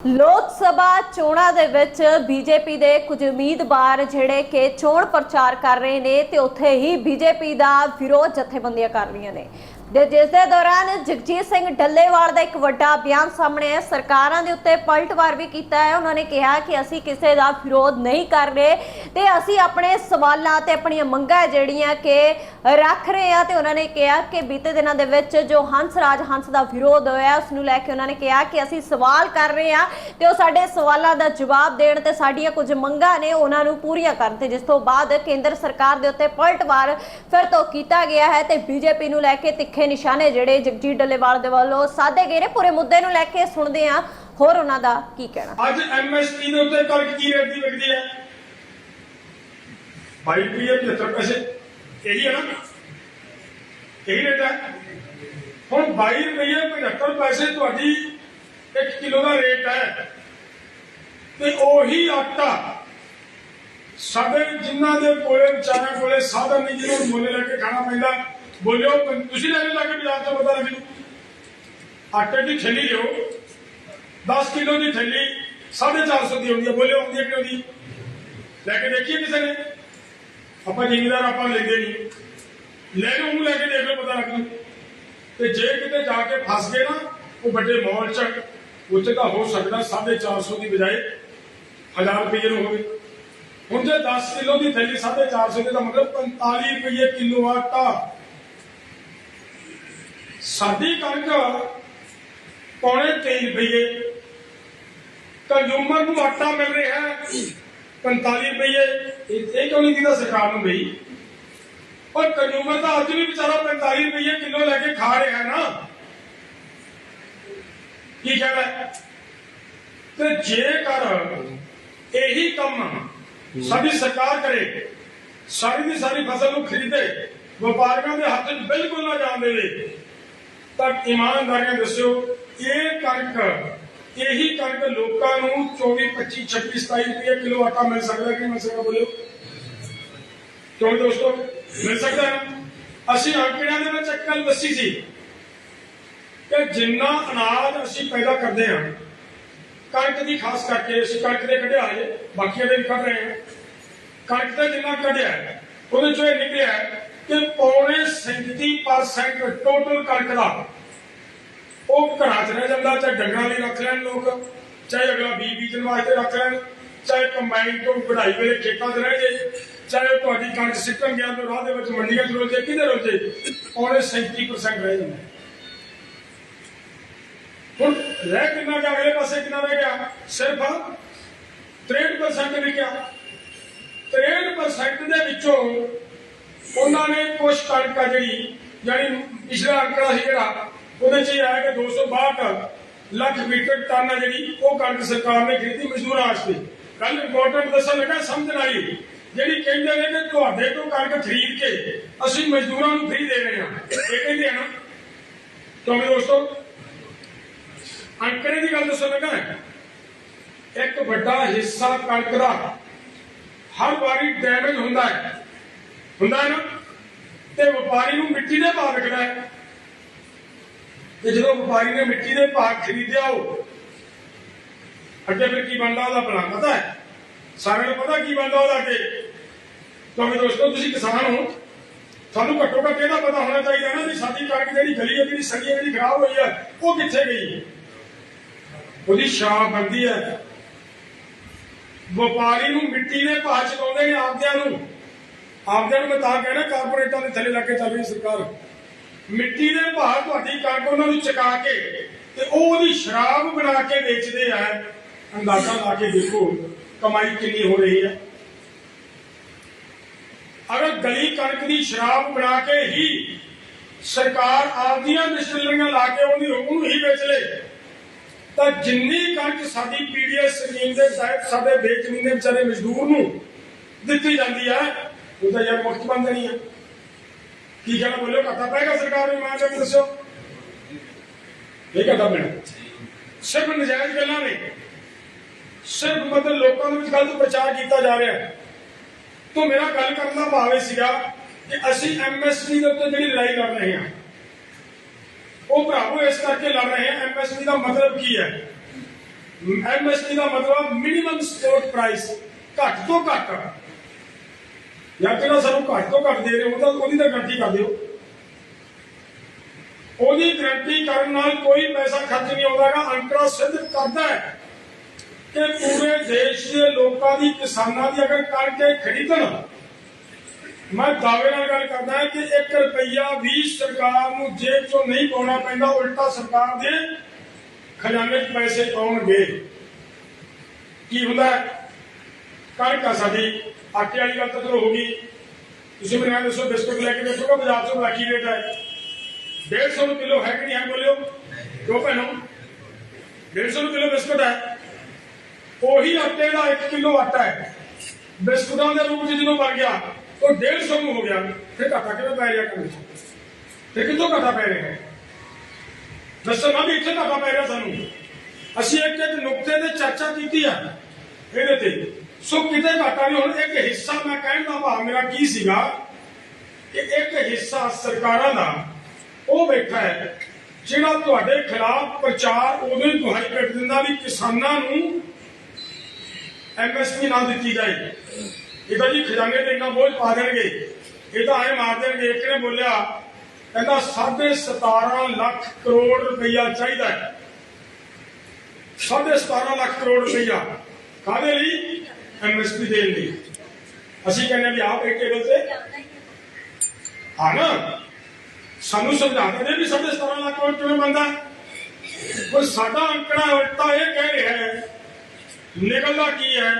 ਲੋਕ ਸਭਾ ਚੋਣਾਂ ਦੇ ਵਿੱਚ ਬੀਜੇਪੀ ਦੇ ਕੁਝ ਉਮੀਦਵਾਰ ਜਿਹੜੇ ਕਿ ਚੋਣ ਪ੍ਰਚਾਰ ਕਰ ਰਹੇ ਨੇ ਤੇ ਉੱਥੇ ਹੀ ਬੀਜੇਪੀ ਦਾ ਵਿਰੋਧ ਜਥੇਬੰਦੀਆਂ ਕਰ ਰਹੀਆਂ ਨੇ। ਦੇ ਜਿਸ ਦੇ ਦੌਰਾਨ ਜਗਜੀਤ ਸਿੰਘ ਡੱਲੇਵਾਲ ਦਾ ਇੱਕ ਵੱਡਾ ਬਿਆਨ ਸਾਹਮਣੇ ਹੈ ਸਰਕਾਰਾਂ ਦੇ ਉੱਤੇ ਪਲਟਵਾਰ ਵੀ ਕੀਤਾ ਹੈ। ਉਹਨਾਂ ਨੇ ਕਿਹਾ ਕਿ ਅਸੀਂ ਕਿਸੇ ਦਾ ਵਿਰੋਧ ਨਹੀਂ ਕਰ ਰਹੇ ਤੇ ਅਸੀਂ ਆਪਣੇ ਸਵਾਲਾਂ ਤੇ ਆਪਣੀਆਂ ਮੰਗਾਂ ਜਿਹੜੀਆਂ ਕਿ ਰੱਖ ਰਹੇ ਆ ਤੇ ਉਹਨਾਂ ਨੇ ਕਿਹਾ ਕਿ ਬੀਤੇ ਦਿਨਾਂ ਦੇ ਵਿੱਚ ਜੋ ਹੰਸ ਰਾਜ ਹੰਸ ਦਾ ਵਿਰੋਧ ਹੋਇਆ, ਉਸ ਨੂੰ ਲੈ ਕੇ ਉਹਨਾਂ ਨੇ ਕਿਹਾ ਕਿ ਅਸੀਂ ਸਵਾਲ ਕਰ ਰਹੇ ਆ ਤੇ ਉਹ ਸਾਡੇ ਸਵਾਲਾਂ ਦਾ ਜਵਾਬ ਦੇਣ ਤੇ ਸਾਡੀਆਂ ਕੁਝ ਮੰਗਾਂ ਨੇ ਉਹਨਾਂ ਨੂੰ ਪੂਰੀਆਂ ਕਰਨ ਤੇ ਜਿਸ ਤੋਂ ਬਾਅਦ ਕੇਂਦਰ ਸਰਕਾਰ ਦੇ ਉੱਤੇ ਪਲਟਵਾਰ ਫਿਰ ਤੋਂ ਕੀਤਾ ਗਿਆ ਹੈ ਤੇ ਬੀਜੇਪੀ ਨੂੰ ਲੈ ਕੇ ਤਿੱਖੇ ਨਿਸ਼ਾਨੇ ਜਿਹੜੇ ਜਗਜੀਤ ਡੱਲੇਵਾਲ ਦੇ ਵੱਲੋਂ ਸਾਧੇ ਗਏ ਨੇ। ਪੂਰੇ ਮੁੱਦੇ ਨੂੰ ਲੈ ਕੇ ਸੁਣਦੇ ਆ ਹੋਰ ਉਹਨਾਂ ਦਾ ਕੀ ਕਹਿਣਾ? ਅੱਜ ਐਮਐਸਪੀ ਦੇ ਉੱਤੇ ਕਣਕ ਕੀ ਰੇਟ ਦੀ ਵਿਕਦੀ ਹੈ? 22 ਰੁਪਏ 75 ਪੈਸੇ। ਇਹੀ ਹੈ ਨਾ? ਇਹੀ ਰੇਟ ਹੈ। ਹੁਣ 22 ਰੁਪਏ 75 ਪੈਸੇ ਤੁਹਾਡੀ 1 ਕਿਲੋ ਦਾ ਰੇਟ ਹੈ। ਤੇ ਉਹੀ ਆਟਾ ਸਾਡੇ ਜਿਨ੍ਹਾਂ ਦੇ ਕੋਲੇ, ਵਿਚਾਰਿਆਂ ਕੋਲੇ ਸਾਧਨ ਨਹੀਂ ਜਿਹਨੂੰ ਮੁੱਲ ਲੈ ਕੇ ਖਾਣਾ ਪੈਂਦਾ। ਬੋਲਿਓ, ਤੁਸੀਂ ਲੈ ਕੇ ਜਾ ਕੇ ਬਾਜ਼ਾਰ ਦਾ ਪਤਾ ਲੱਗ। ਜੂ ਆਟੇ ਦੀ ਥੈਲੀ ਲਿਓ 10 ਕਿਲੋ ਦੀ ਥੈਲੀ 450 ਦੀ ਹੁੰਦੀ ਹੈ ਬੋਲੇ ਹੁੰਦੀ ਹੈ ਕਿ ਹੁੰਦੀ ਲੈ ਕੇ ਦੇਖੀਏ ਕਿਸੇ ਨੇ? ਆਪਾਂ ਜ਼ਿਮੀਦਾਰ, ਆਪਾਂ ਲੈਂਦੇ ਨਹੀਂ। ਲੈ ਲਓ ਲੈ ਕੇ ਦੇਖ ਲਓ, ਪਤਾ ਲੱਗ ਜੂ। ਤੇ ਜੇ ਕਿਤੇ ਜਾ ਕੇ ਫਸ ਗਏ ਨਾ, ਉਹ ਵੱਡੇ ਮਾਲ ਚ ਉੱਥੇ ਤਾਂ ਹੋ ਸਕਦਾ 450 ਦੀ ਬਜਾਏ 1000 ਰੁਪਏ ਨੂੰ ਹੋਵੇ। ਹੁਣ ਜੇ 10 ਕਿਲੋ ਦੀ ਥੈਲੀ 450 ਦੀ, ਤਾਂ ਮਤਲਬ 45 ਰੁਪਏ ਕਿਲੋ ਆਟਾ। ਸਾਡੀ ਕਣਕ ਪੌਣੇ 3 ਰੁਪਏ ਕੰਜ਼ੂਮਰ ਨੂੰ ਆਟਾ ਮਿਲ ਰਿਹਾ ਹੈ 45 ਰੁਪਏ ਇਹ ਇਹ ਕਿਉਂ ਨਹੀਂ ਦਿੰਦਾ ਸਰਕਾਰ ਨੂੰ ਬਈ? ਔਰ ਕੰਜ਼ੂਮਰ ਤਾਂ ਅੱਜ ਵੀ ਵਿਚਾਰਾ 45 ਰੁਪਏ ਕਿਲੋ ਲੈ ਕੇ ਖਾ ਰਿਹਾ ਨਾ। ਕੀ ਕਹਿਣਾ ਤੇ ਜੇਕਰ ਇਹੀ ਕੰਮ ਸਾਡੀ ਸਰਕਾਰ ਕਰੇ, ਸਾਰੀ ਦੀ ਸਾਰੀ ਫਸਲ ਨੂੰ ਖਰੀਦੇ, ਵਪਾਰੀਆਂ ਦੇ ਹੱਥ 'ਚ ਬਿਲਕੁਲ ਨਾ ਜਾਣ ਦੇਵੇ ਤਾਂ ਇਮਾਨਦਾਰੀਆਂ ਦੱਸਿਓ, ਇਹ ਕਣਕ, ਇਹੀ ਕਣਕ ਲੋਕਾਂ ਨੂੰ 24 25 26 27 ਰੁਪਏ ਕਿਲੋ ਆਟਾ ਮਿਲ ਸਕਦਾ ਕਿ ਮਿਲ ਸਕਦਾ ਬੋਲਿਓ? ਕਿਉਂ ਦੋਸਤੋ? ਮਿਲ ਸਕਦਾ ਅਸੀਂ ਅੰਕੜਿਆਂ ਦੇ ਵਿੱਚ ਇੱਕ ਗੱਲ ਦੱਸੀ ਸੀ ਕਿ ਜਿੰਨਾ ਅਨਾਜ ਅਸੀਂ ਪੈਦਾ ਕਰਦੇ ਹਾਂ, ਕਣਕ ਦੀ ਖਾਸ ਕਰਕੇ ਅਸੀਂ ਕਣਕ ਦੇ ਕੱਢਿਆ ਹੈ ਬਾਕੀਆਂ ਦੇ ਵੀ ਕੱਢ ਰਹੇ ਹਾਂ। ਕਣਕ ਦਾ ਜਿੰਨਾ ਕੱਢਿਆ ਉਹਦੇ ਚੋਂ ਇਹ ਨਿਕਲਿਆ ਕਿ ਪੌਣੇ 37% ਟੋਟਲ ਕਣਕ ਦਾ। ਉਹ ਘਰਾਂ 'ਚ ਰਹਿ ਜਾਂਦਾ ਚਾਹੇ ਡੰਗਰਾਂ ਲਈ ਰੱਖ ਲੈਣ ਲੋਕ, ਚਾਹੇ ਅਗਲਾ ਬੀਜ ਬੀਜਣ ਵਾਸਤੇ ਰੱਖ ਲੈਣ, ਚਾਹੇ ਕੰਬਾਈਨ ਤੋਂ ਵਢਾਈ ਵੇਲੇ ਖੇਤਾਂ 'ਚ ਰਹਿ ਜੇ ਚਾਹੇ ਉਹ ਤੁਹਾਡੀ ਕਣਕ ਸਿੱਟਣ ਗਿਆ ਤੇ ਰਾਹ ਦੇ ਵਿੱਚ ਮੰਡੀਆਂ 'ਚ ਰੋਜੇ ਕਿਧਰ ਰੋਜੇ? ਪੌਣੇ 37% ਰਹਿ ਜਾਂਦਾ। ਹੁਣ ਰਹਿ ਕਿੰਨਾ ਗਿਆ? ਅਗਲੇ ਪਾਸੇ ਕਿੰਨਾ ਰਹਿ ਗਿਆ? ਸਿਰਫ 63% ਵਿਕਿਆ 63% ਦੇ ਵਿੱਚੋਂ ਉਹਨਾਂ ਨੇ ਕੁਛ ਕਣਕ ਆ ਜਿਹੜੀ, ਯਾਨੀ ਪਿਛਲਾ ਅੰਕੜਾ ਸੀ ਜਿਹੜਾ, ਉਹਦੇ ਚ ਇਹ ਆਇਆ ਕਿ 262 ਲੱਖ ਮੀਟਰ ਟਨ ਆ ਜਿਹੜੀ, ਉਹ ਕਣਕ ਸਰਕਾਰ ਨੇ ਖਰੀਦੀ ਮਜ਼ਦੂਰਾਂ ਵਾਸਤੇ। ਕੱਲ ਇੰਪੋਰਟੈਂਟ ਦੱਸਣ ਲੱਗਾ, ਸਮਝਣ ਵਾਲੀ, ਜਿਹੜੀ ਕਹਿੰਦੇ ਨੇ ਕਿ ਤੁਹਾਡੇ ਤੋਂ ਕਣਕ ਖਰੀਦ ਕੇ ਅਸੀਂ ਮਜ਼ਦੂਰਾਂ ਨੂੰ ਫ੍ਰੀ ਦੇ ਰਹੇ ਹਾਂ। ਇਹ ਕਹਿੰਦੇ ਆ ਨਾ। ਕਿਉਂਕਿ ਦੋਸਤੋ, ਅੰਕੜੇ ਦੀ ਗੱਲ ਦੱਸਣ ਲੱਗਾ ਇੱਕ ਵੱਡਾ ਹਿੱਸਾ ਕਣਕ ਦਾ ਹਰ ਵਾਰੀ ਡੈਮੇਜ ਹੁੰਦਾ ਹੈ। ਹੁੰਦਾ ਹੈ ਨਾ, ਤੇ ਵਪਾਰੀ ਨੂੰ ਮਿੱਟੀ ਦੇ ਭਾਅ ਵਿਕਦਾ ਹੈ। ਤੇ ਜਦੋਂ ਵਪਾਰੀ ਨੇ ਮਿੱਟੀ ਦੇ ਭਾਅ ਖਰੀਦਿਆ ਉਹ, ਅੱਗੇ ਫਿਰ ਕੀ ਬਣਦਾ ਉਹਦਾ ਭਲਾ ਪਤਾ ਹੈ? ਸਾਰਿਆਂ ਨੂੰ ਪਤਾ ਕੀ ਬਣਦਾ ਉਹਦਾ ਅੱਗੇ? ਕਿਉਂਕਿ ਦੋਸਤੋ, ਤੁਸੀਂ ਕਿਸਾਨ ਹੋ, ਤੁਹਾਨੂੰ ਘੱਟੋ ਘੱਟ ਇਹਦਾ ਪਤਾ ਹੋਣਾ ਚਾਹੀਦਾ ਨਾ ਵੀ ਸਾਡੀ ਕਣਕ ਜਿਹੜੀ ਗਲੀ ਹੈ, ਜਿਹੜੀ ਸੜੀ ਹੈ ਜਿਹੜੀ ਖਰਾਬ ਹੋਈ ਹੈ, ਉਹ ਕਿੱਥੇ ਗਈ ਹੈ? ਉਹਦੀ ਸ਼ਾਮ ਬਣਦੀ ਹੈ। ਵਪਾਰੀ ਨੂੰ ਮਿੱਟੀ ਦੇ ਭਾਅ ਚਲਾਉਂਦੇ ਨੇ ਆਪਦਿਆਂ ਨੂੰ। ਆਪਦਿਆਂ ਨੂੰ ਮੈਂ ਤਾਂ ਕਹਿਣਾ ਕਾਰਪੋਰੇਟਾਂ ਦੇ ਥੱਲੇ ਲੱਗ ਕੇ ਚੱਲ ਰਹੀ ਸਰਕਾਰ। ਮਿੱਟੀ ਦੇ ਭਾਅ ਤੁਹਾਡੀ ਕਣਕ ਉਹਨਾਂ ਨੂੰ ਚਕਾ ਕੇ ਤੇ ਉਹ ਉਹਦੀ ਸ਼ਰਾਬ ਬਣਾ ਕੇ ਵੇਚਦੇ ਆ। ਅੰਦਾਜ਼ਾ ਲਾ ਕੇ ਦੇਖੋ, ਕਮਾਈ ਕਿੰਨੀ ਹੋ ਰਹੀ ਹੈ। ਅਗਰ ਗਲੀ ਕਣਕ ਦੀ ਸ਼ਰਾਬ ਬਣਾ ਕੇ ਹੀ ਸਰਕਾਰ ਆਪਦੀਆਂ ਡਿਸਟਿਲਰੀਆਂ ਲਾ ਕੇ ਉਹਦੀ ਉਹਨੂੰ ਹੀ ਵੇਚ ਲੇ, ਤਾਂ ਜਿੰਨੀ ਕਣਕ ਸਾਡੀ ਪੀਡੀਐਸ ਸਕੀਮ ਦੇ ਤਹਿਤ ਸਾਡੇ ਵੇਚਣੀ ਵਿਚਾਰੇ ਮਜ਼ਦੂਰ ਨੂੰ ਦਿੱਤੀ ਜਾਂਦੀ ਹੈ ਉਹ ਤਾਂ ਯਾਰ ਮੁਕਤ ਬੰਦ ਨਹੀਂ ਹੈ ਕੀ ਕਹਿਣਾ ਬੋਲਿਓ ਘਾਟਾ ਪਏਗਾ ਸਰਕਾਰ ਨੂੰ ਮਾਂ ਜੀ ਦੱਸੋ ਇਹ ਘਾਟਾ ਪੈਣਾ ਸਿਰਫ ਨਜਾਇਜ਼ ਗੱਲਾਂ ਨੇ ਸਿਰਫ ਮਤਲਬ ਲੋਕਾਂ ਦੇ ਵਿੱਚ ਗਲਤ ਪ੍ਰਚਾਰ ਕੀਤਾ ਜਾ ਰਿਹਾ ਹੈ ਤੋਂ ਮੇਰਾ ਗੱਲ ਕਰਨ ਦਾ ਭਾਵ ਇਹ ਸੀਗਾ ਕਿ ਅਸੀਂ ਐਮਐਸਪੀ ਦੇ ਉੱਤੇ ਜਿਹੜੀ ਲੜਾਈ ਲੜ ਰਹੇ ਹਾਂ ਉਹ ਭਰਾਵੋ ਇਸ ਕਰਕੇ ਲੜ ਰਹੇ ਹਾਂ ਐਮਐਸਪੀ ਦਾ ਮਤਲਬ ਕੀ ਹੈ ਐਮਐਸਪੀ ਦਾ ਮਤਲਬ ਮਿਨੀਮਮ ਸਪੋਰਟ ਪ੍ਰਾਈਸ ਘੱਟ ਤੋਂ ਘੱਟ ਜਾਂ ਜਿਹੜਾ ਸਾਨੂੰ ਘੱਟ ਤੋਂ ਘੱਟ ਦੇ ਰਹੇ ਹੋ ਤਾਂ ਉਹਦੀ ਤਾਂ ਗਰੰਟੀ ਕਰ ਦਿਓ। ਉਹਦੀ ਗਾਰੰਟੀ ਕਰਨ ਨਾਲ ਕੋਈ ਪੈਸਾ ਖਰਚ ਨਹੀਂ ਆਉਂਦਾਗਾ ਅੰਕੜਾ ਸਿੱਧ ਕਰਦਾ ਹੈ ਕਿ ਪੂਰੇ ਦੇਸ਼ ਦੇ ਲੋਕਾਂ ਦੀ, ਕਿਸਾਨਾਂ ਦੀ ਅਗਰ ਕਰਕੇ ਖਰੀਦਣ, ਮੈਂ ਦਾਅਵੇ ਨਾਲ ਗੱਲ ਕਰਦਾ ਕਿ 1 ਰੁਪਈਆ ਵੀ ਸਰਕਾਰ ਨੂੰ ਜੇਬ ਚੋਂ ਨਹੀਂ ਪਾਉਣਾ ਪੈਂਦਾ, ਉਲਟਾ ਸਰਕਾਰ ਦੇ ਖਜ਼ਾਨੇ 'ਚ ਪੈਸੇ ਆਉਣਗੇ ਕੀ ਹੁੰਦਾ ਕਣਕ ਆ ਸਾਡੀ। ਆਟੇ ਵਾਲੀ ਗੱਲ ਤਾਂ ਚਲੋ ਹੋ ਗਈ। ਤੁਸੀਂ ਮੈਨੂੰ ਦੱਸੋ, ਬਿਸਕੁਟ ਲੈ ਕੇ ਦੇਖੋਗਾ ਬਾਜ਼ਾਰ 'ਚੋਂ ਬਾਕੀ ਰੇਟ ਹੈ। 150 ਕਿਲੋ ਹੈ ਕਿ ਨਹੀਂ ਹੈ ਬੋਲਿਓ? ਕਿਉਂ ਭੈਣੋ? 150 ਕਿਲੋ ਬਿਸਕੁਟ ਹੈ। ਉਹੀ ਆਟੇ ਦਾ 1 ਕਿਲੋ ਆਟਾ ਹੈ। ਬਿਸਕੁਟਾਂ ਦੇ ਰੂਪ 'ਚ ਜਦੋਂ ਬਣ ਗਿਆ, ਉਹ 150 ਨੂੰ ਹੋ ਗਿਆ। ਫਿਰ ਘਾਟਾ ਕਿਵੇਂ ਪੈ ਰਿਹਾ ਕੰਮ ਤੇ ਕਿੱਥੋਂ ਘਾਟਾ ਪੈ ਰਿਹਾ ਹੈ? ਦੱਸੋ ਨਾ ਵੀ ਇੱਥੇ ਘਾਟਾ ਪੈ ਰਿਹਾ ਸਾਨੂੰ। ਅਸੀਂ ਇੱਕ ਇੱਕ ਨੁਕਤੇ ਤੇ ਚਰਚਾ ਕੀਤੀ ਆ। ਇਹਦੇ ਤੇ ਸੋ ਕਿਤੇ ਘਾਟਾ ਨਹੀਂ ਹੁਣ, ਇੱਕ ਹਿੱਸਾ ਮੈਂ ਕਹਿਣ ਦਾ ਭਾਵ ਮੇਰਾ ਕੀ ਸੀਗਾ ਕਿ ਇੱਕ ਹਿੱਸਾ ਸਰਕਾਰਾਂ ਦਾ ਉਹ ਬੈਠਾ ਹੈ ਜਿਹੜਾ ਤੁਹਾਡੇ ਖਿਲਾਫ ਪ੍ਰਚਾਰ ਉਦੋਂ ਹੀ ਦੁਹਾਈ ਕੱਟ ਦਿੰਦਾ ਵੀ ਕਿਸਾਨਾਂ ਨੂੰ ਐਮਐਸਪੀ ਨਾ ਦਿੱਤੀ ਜਾਏ। ਇਹ ਤਾਂ ਜੀ ਖਜ਼ਾਨੇ ਤੇ ਇੰਨਾ ਬੋਝ ਪਾ ਦੇਣਗੇ। ਇਹ ਤਾਂ ਐ ਮਾਰ ਦੇਣਗੇ, ਇੱਕ ਨੇ ਬੋਲਿਆ, ਕਹਿੰਦਾ 17.5 ਲੱਖ ਕਰੋੜ ਰੁਪਈਆ ਚਾਹੀਦਾ ਹੈ। 17.5 ਲੱਖ ਕਰੋੜ ਰੁਪਈਆ। ਕਾਹਦੇ ਲਈ? ਐਮਐਸਪੀ ਦੇਣ ਲਈ ਅਸੀਂ ਕਹਿੰਦੇ ਵੀ ਆਪ ਇੱਕ ਟੇਬਲ ਤੇ? ਹਾਂ ਨਾ? ਸਾਨੂੰ ਸਮਝਾਉਂਦੇ ਨੇ ਵੀ 17.5 ਲੱਖ ਕਰੋੜ ਕਿਵੇਂ ਬੰਦਾ ਪਰ ਸਾਡਾ ਅੰਕੜਾ ਉਲਟਾ ਇਹ ਕਹਿ ਰਿਹਾ ਹੈ, ਨਿਕਲਦਾ ਕੀ ਹੈ?